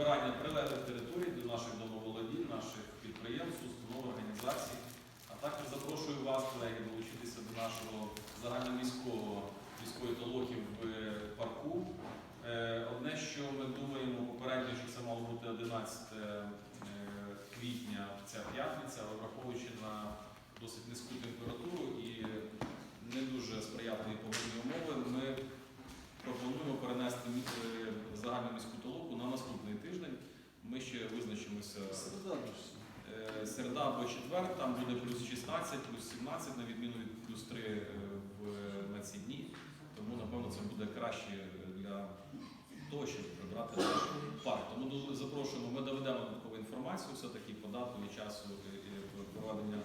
прибирання прилеглих територій до наших домоволодінь, наших підприємств, установ, організацій. А також запрошую вас, колеги, долучитися до нашого загальноміського міської толоки в е, парку. Е, одне, що ми думаємо попередньо, що це мало бути 11 е, квітня, ця п'ятниця, враховуючи на на наступний тиждень. Ми ще визначимося Середа. Е, Середа або четвер, там буде плюс 16, плюс 17, на відміну від плюс 3 е, в, на ці дні. Тому, напевно, це буде краще для того, щоб прибрати наш парк. Тому ду- запрошуємо, ми доведемо додаткову інформацію все-таки по дату і часу проведення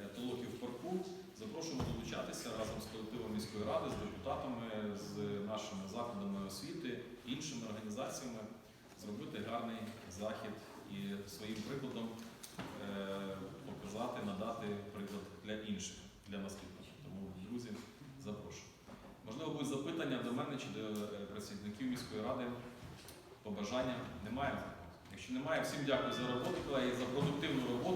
е, толоків в парку. Запрошуємо долучатися разом з колективом міської ради, з депутатами, зробити гарний захід і своїм прикладом е, показати, надати приклад для інших, для наступних. Тому, друзі, запрошую. Можливо, будуть запитання до мене чи до е, працівників міської ради. Побажання немає. Якщо немає, всім дякую за роботу, колеги, за продуктивну роботу,